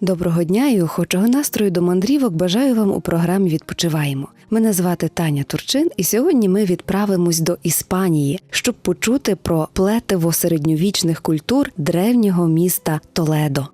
Доброго дня і охочого настрою до мандрівок бажаю вам у програмі Відпочиваємо. Мене звати Таня Турчин, і сьогодні ми відправимось до Іспанії, щоб почути про плетиво середньовічних культур древнього міста Толедо.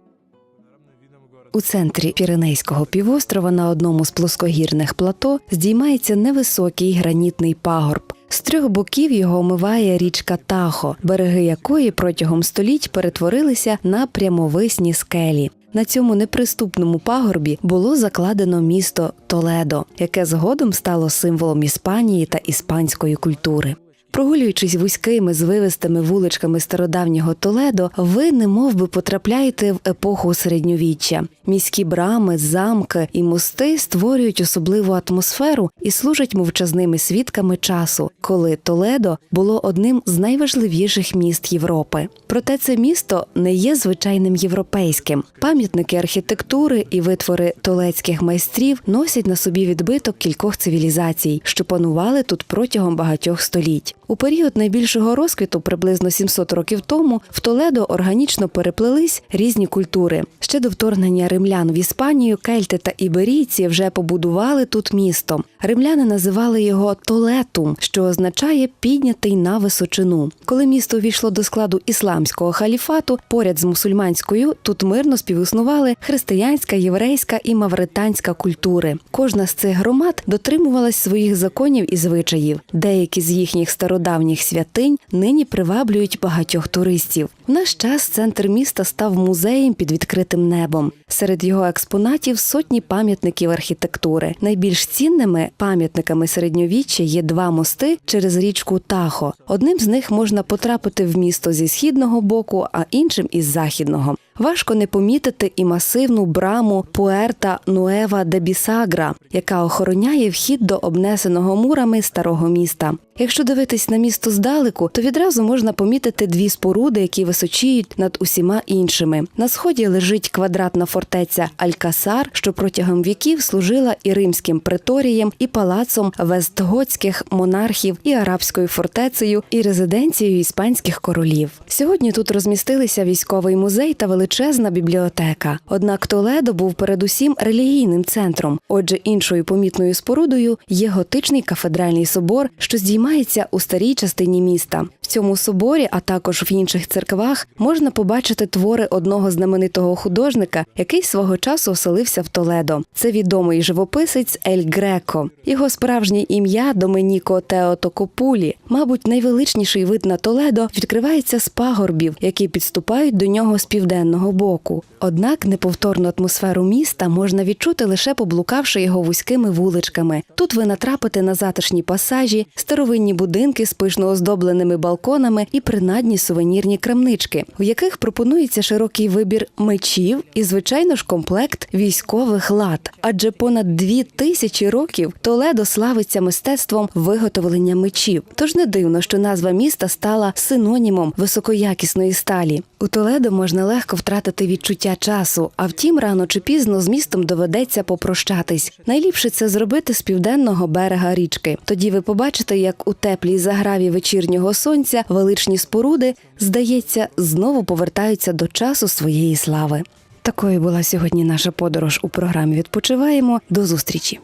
У центрі Піренейського півострова на одному з плоскогірних плато здіймається невисокий гранітний пагорб. З трьох боків його омиває річка Тахо, береги якої протягом століть перетворилися на прямовисні скелі. На цьому неприступному пагорбі було закладено місто Толедо, яке згодом стало символом Іспанії та іспанської культури. Прогулюючись вузькими звивистими вуличками стародавнього Толедо, ви немов би потрапляєте в епоху середньовіччя. Міські брами, замки і мости створюють особливу атмосферу і служать мовчазними свідками часу, коли Толедо було одним з найважливіших міст Європи. Проте це місто не є звичайним європейським. Пам'ятники архітектури і витвори толецьких майстрів носять на собі відбиток кількох цивілізацій, що панували тут протягом багатьох століть. У період найбільшого розквіту, приблизно 700 років тому, в Толедо органічно переплелись різні культури. Ще до вторгнення римлян в Іспанію кельти та іберійці вже побудували тут місто. Римляни називали його Толетум, що означає піднятий на височину. Коли місто увійшло до складу ісламського халіфату, поряд з мусульманською тут мирно співіснували християнська, єврейська і мавританська культури. Кожна з цих громад дотримувалась своїх законів і звичаїв. Деякі з їхніх стародавніх святинь нині приваблюють багатьох туристів. В наш час центр міста став музеєм під відкритим небом. Серед його експонатів сотні пам'ятників архітектури. Найбільш цінними пам'ятниками середньовіччя є два мости через річку Тахо. Одним з них можна потрапити в місто зі східного боку, а іншим із західного. Важко не помітити і масивну браму Пуерта Нуева де Бісагра, яка охороняє вхід до обнесеного мурами старого міста. Якщо дивитись на місто здалеку, то відразу можна помітити дві споруди, які височіють над усіма іншими. На сході лежить квадратна фортеця Алькасар, що протягом віків служила і римським преторієм, і палацом вестготських монархів, і арабською фортецею, і резиденцією іспанських королів. Сьогодні тут розмістилися військовий музей та величезна бібліотека. Однак Толедо був передусім релігійним центром. Отже, іншою помітною спорудою є готичний кафедральний собор, що здіймається у старій частині міста. В цьому соборі, а також в інших церквах, можна побачити твори одного знаменитого художника, який свого часу оселився в Толедо. Це відомий живописець Ель Греко. Його справжнє ім'я Доменіко Теотокопулі. Мабуть, найвеличніший вид на Толедо відкривається з пагорбів, які підступають до нього з південного боку. Однак неповторну атмосферу міста можна відчути лише поблукавши його вузькими вуличками. Тут ви натрапите на затишні пасажі, старовинні будинки з пишно оздобленими балконами і принадні сувенірні крамнички, в яких пропонується широкий вибір мечів і, звичайно ж, комплект військових лад. Адже понад дві тисячі років Толедо славиться мистецтвом виготовлення мечів. Тож не дивно, що назва міста стала синонімом високоякісної сталі. У Толедо можна легко втратити відчуття часу, а втім, рано чи пізно з містом доведеться попрощатись. Найліпше це зробити з південного берега річки. Тоді ви побачите, як у теплій заграві вечірнього сонця величні споруди, здається, знову повертаються до часу своєї слави. Такою була сьогодні наша подорож у програмі Відпочиваємо. До зустрічі!